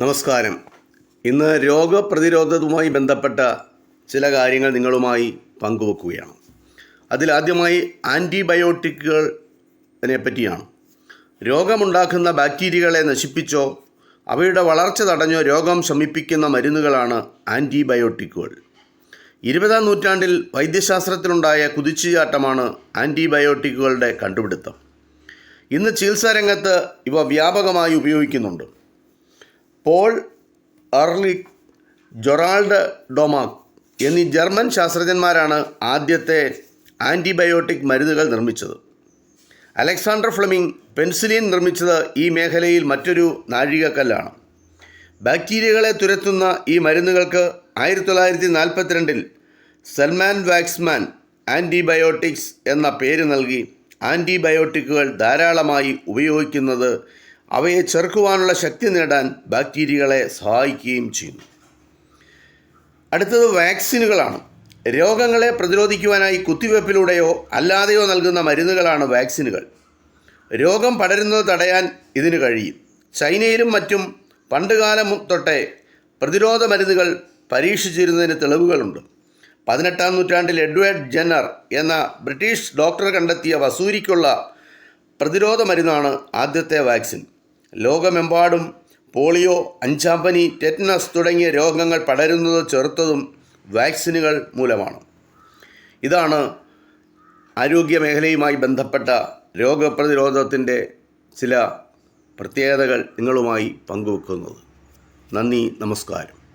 നമസ്കാരം. ഇന്ന് രോഗപ്രതിരോധവുമായി ബന്ധപ്പെട്ട ചില കാര്യങ്ങൾ നിങ്ങളുമായി പങ്കുവെക്കുകയാണ്. അതിലാദ്യമായി ആന്റിബയോട്ടിക്കുകൾ പറ്റിയാണ്. രോഗമുണ്ടാക്കുന്ന ബാക്ടീരിയകളെ നശിപ്പിച്ചോ അവയുടെ വളർച്ച തടഞ്ഞോ രോഗം ശമിപ്പിക്കുന്ന മരുന്നുകളാണ് ആന്റിബയോട്ടിക്കുകൾ ഇരുപതാം നൂറ്റാണ്ടിൽ വൈദ്യശാസ്ത്രത്തിലുണ്ടായ കുതിച്ചുചാട്ടമാണ് ആന്റിബയോട്ടിക്കുകളുടെ കണ്ടുപിടുത്തം. ഇന്ന് ചികിത്സാരംഗത്ത് ഇവ വ്യാപകമായി ഉപയോഗിക്കുന്നുണ്ട്. പോൾ അർലിക് ജൊറാൾഡ് ഡൊമാക് എന്നീ ജർമ്മൻ ശാസ്ത്രജ്ഞന്മാരാണ് ആദ്യത്തെ ആന്റിബയോട്ടിക് മരുന്നുകൾ നിർമ്മിച്ചത്. അലക്സാണ്ടർ ഫ്ലെമിംഗ് പെൻസിലിൻ നിർമ്മിച്ചത് ഈ മേഖലയിൽ മറ്റൊരു നാഴികക്കല്ലാണ്. ബാക്ടീരിയകളെ തുരത്തുന്ന ഈ മരുന്നുകൾക്ക് ആയിരത്തി തൊള്ളായിരത്തി നാൽപ്പത്തിരണ്ടിൽ സൽമാൻ വാക്സ്മാൻ ആന്റിബയോട്ടിക്സ് എന്ന പേര് നൽകി ആന്റിബയോട്ടിക്കുകൾ ധാരാളമായി ഉപയോഗിക്കുന്നത് അവയെ ചെറുക്കുവാനുള്ള ശക്തി നേടാൻ ബാക്ടീരിയകളെ സഹായിക്കുകയും ചെയ്യുന്നു. അടുത്തത് വാക്സിനുകളാണ്. രോഗങ്ങളെ പ്രതിരോധിക്കുവാനായി കുത്തിവയ്പ്പിലൂടെയോ അല്ലാതെയോ നൽകുന്ന മരുന്നുകളാണ് വാക്സിനുകൾ. രോഗം പടരുന്നത് തടയാൻ ഇതിന് കഴിയും. ചൈനയിലും മറ്റും പണ്ടുകാലം തൊട്ടേ പ്രതിരോധ മരുന്നുകൾ പരീക്ഷിച്ചിരുന്നതിന് തെളിവുകളുണ്ട്. പതിനെട്ടാം നൂറ്റാണ്ടിൽ എഡ്വേർഡ് ജെന്നർ എന്ന ബ്രിട്ടീഷ് ഡോക്ടർ കണ്ടെത്തിയ വസൂരിക്കുള്ള പ്രതിരോധ മരുന്നാണ് ആദ്യത്തെ വാക്സിൻ. ലോകമെമ്പാടും പോളിയോ അഞ്ചാമ്പനി ടെറ്റനസ് തുടങ്ങിയ രോഗങ്ങൾ പടരുന്നതോ ചെറുത്തതും വാക്സിനുകൾ മൂലമാണ്. ഇതാണ് ആരോഗ്യ മേഖലയുമായി ബന്ധപ്പെട്ട രോഗപ്രതിരോധത്തിന്റെ ചില പ്രത്യേകതകൾ നിങ്ങളുമായി പങ്കുവെക്കുന്നത്. നന്ദി നമസ്കാരം.